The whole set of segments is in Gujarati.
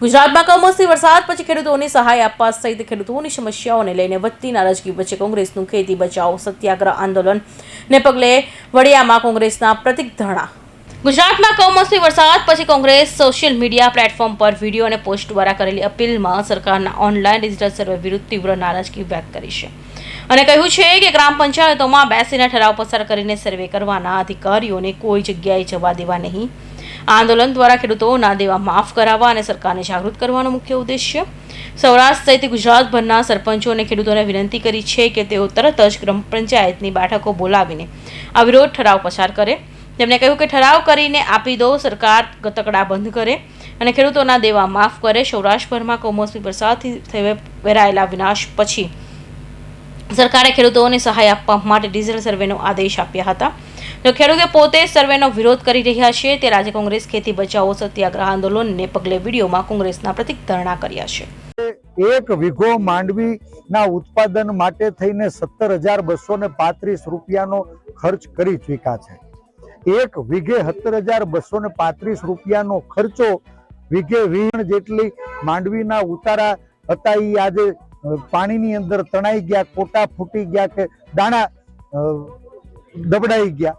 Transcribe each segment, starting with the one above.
ગુજરાતમાં કમોસમી વરસાદ, પછી ખેડૂતોને સહાય આપવા સહિત ખેડૂતોની સમસ્યાઓને લઈને વધતી નારાજગી વચ્ચે કોંગ્રેસનું ખેતી બચાવો, સત્યાગ્રહ આંદોલનને પગલે વડિયામાં કોંગ્રેસના પ્રતિક ધરણા. ગુજરાતમાં કમોસમી વરસાદ, પછી કોંગ્રેસ સોશિયલ મીડિયા પ્લેટફોર્મ પર વીડિયો અને પોસ્ટ દ્વારા કરેલી અપીલમાં સરકારના ઓનલાઈન ડિજિટલ સર્વે વિરુદ્ધ તીવ્ર નારાજગી વ્યક્ત કરી છે. અને કહ્યું છે કે ગ્રામ પંચાયતોમાં બેસીને ઠરાવ પસાર કરીને સર્વે કરવાના અધિકારીઓને કોઈ જગ્યાએ જવા દેવા નહીં. આંદોલન દ્વારા ખેડૂતોના દેવા માફ કરાવવા અને સરકારને જાગૃત કરવાનો મુખ્ય ઉદ્દેશ્ય. સૌરાષ્ટ્ર સહિત ગુજરાતભરના સરપંચો અને ખેડૂતોને વિનંતી કરી છે કે તેઓ તરત જ ગ્રામ પંચાયતની બેઠકો બોલાવીને આ વિરોધ ઠરાવ પસાર કરે. તેમણે કહ્યું કે ઠરાવ કરીને આપી દો, સરકાર ગતકડા બંધ કરે અને ખેડૂતોના દેવા માફ કરે. સૌરાષ્ટ્રભરમાં કમોસમી વરસાદથી વેરાયેલા વિનાશ પછી સરકારે ખેડૂતોને સહાય આપવા માટે ડીઝલ સર્વેનો આદેશ આપ્યા હતા. જો ખેડૂતો પોતે સર્વેનો વિરોધ કરી રહ્યા છે, તે રાજ્ય કોંગ્રેસ ખેતી બચાવો સત્યાગ્રહ આંદોલનને પગલે વિડીયોમાં કોંગ્રેસના પ્રતિક ધરણા કર્યા છે. એક વીઘો માંડવીના ઉત્પાદન માટે થઈને સત્તર હજાર બસો ને પાંત્રીસ રૂપિયાનો ખર્ચ કરી ચૂક્યા છે. એક વીઘે સત્તર હજાર બસો ને પાંત્રીસ રૂપિયાનો ખર્ચો વીઘે વીણ જેટલી માંડવીના ઉતારા હતા એ આજે પાણીની અંદર તણાઈ ગયા, કોટા ફૂટી ગયા કે દાણા દબડાઈ ગયા.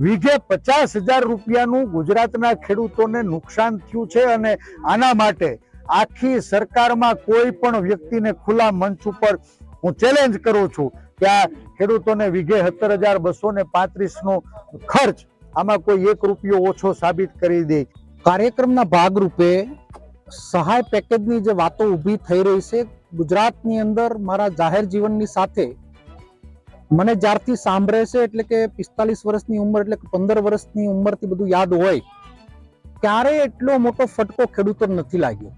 વીઘે પચાસ હજાર રૂપિયાનું ગુજરાતના ખેડૂતોને નુકસાન થયું છે અને આના માટે આખી સરકારમાં કોઈ પણ વ્યક્તિને ખુલ્લા મંચ ઉપર હું ચેલેન્જ કરું છું કે આ ખેડૂતોને વીઘે સત્તર હજાર બસો ને પાંત્રીસ નો ખર્ચ આમાં કોઈ એક રૂપિયો ઓછો સાબિત કરી દે. કાર્યક્રમના ભાગરૂપે સહાય પેકેજની જે વાતો ઊભી થઈ રહી છે ગુજરાતની અંદર મારા જાહેર જીવનની સાથે મને જ્યારથી સાંભળે છે, એટલે કે પિસ્તાલીસ વર્ષની ઉંમર, એટલે કે પંદર વર્ષની ઉંમરથી બધું યાદ હોય ત્યારે એટલો મોટો ફટકો ખેડૂતો નથી લાગ્યો.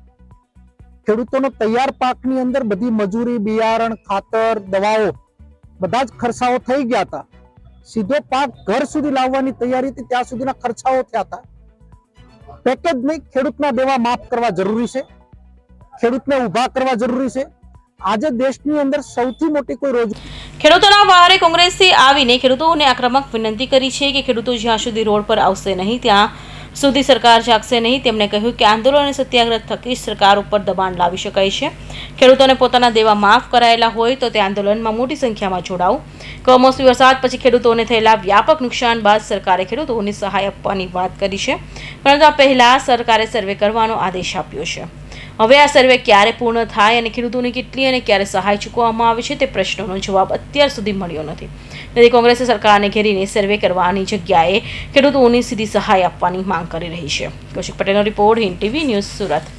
ખેડૂતોનો તૈયાર પાકની અંદર બધી મજૂરી, બિયારણ, ખાતર, દવાઓ બધા જ ખર્ચાઓ થઈ ગયા હતા. સીધો પાક ઘર સુધી લાવવાની તૈયારી હતી, ત્યાં સુધીના ખર્ચાઓ થયા હતા. પેકેજ નહીં, ખેડૂતના દેવા માફ કરવા જરૂરી છે. ખેડૂતને ઊભા કરવા જરૂરી છે. આજે દેશની અંદર સૌથી મોટી કોઈ રોજ ખેડૂતોના વહારે કોંગ્રેસથી આવીને ખેડૂતોને આક્રમક વિનંતી કરી છે કે ખેડૂતો જ્યાં સુધી રોડ પર આવશે નહીં, ત્યાં સુધી સરકાર જાગશે નહીં. તેમણે કહ્યું કે આંદોલન અને સત્યાગ્રહ થકી સરકાર ઉપર દબાણ લાવી શકાય છે. ખેડૂતોને પોતાના દેવા માફ કરાયેલા હોય તો તે આંદોલનમાં મોટી સંખ્યામાં જોડાવું કમોસમી વરસાદ પછી ખેડૂતોને થયેલા વ્યાપક નુકસાન બાદ સરકારે ખેડૂતોને સહાય આપવાની વાત કરી છે. પરંતુ આ પહેલાં સરકારે સર્વે કરવાનો આદેશ આપ્યો છે. હવે આ સર્વે ક્યારે પૂર્ણ થાય અને ખેડૂતોને કેટલી અને ક્યારે સહાય ચૂકવવામાં આવે છે તે પ્રશ્નોનો જવાબ અત્યાર સુધી મળ્યો નથી. તેથી કોંગ્રેસે સરકારને ઘેરીને સર્વે કરવાની જગ્યાએ ખેડૂતોની સીધી સહાય આપવાની માંગ કરી રહી છે. કૌશિક પટેલનો report Hind TV news Surat.